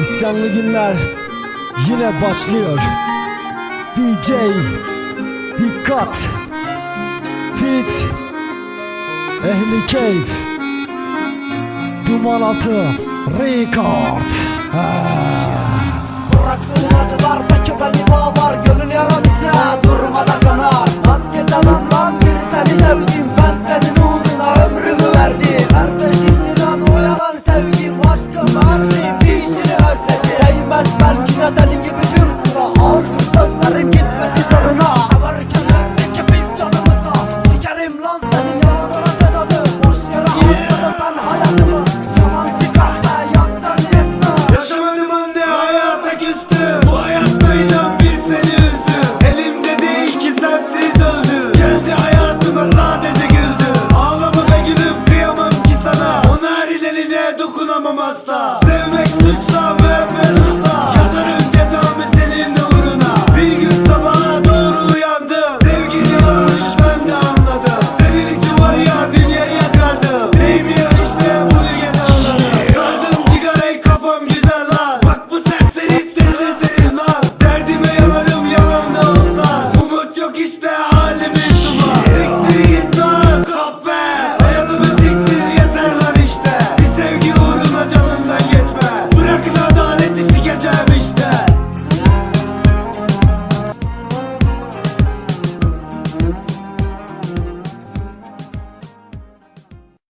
İsyanlı günler yine başlıyor. DJ Dikkat Fit Ehli Keyf Duman Atı Record ha. ağır Sözlerim gitmesi zoruna Kabarırken ördükçe biz canımıza Sikerim lan senin yalanına tedavi Boş yere hayatımı Yaman çıkar be Yaşamadım anne hayata küstüm Bu hayatta inan bir seni üzdüm Elimde de iki sensiz öldü Kendi hayatıma sadece güldüm Ağlama be gülüm kıyamam ki sana. Ona her eline dokunamam asla.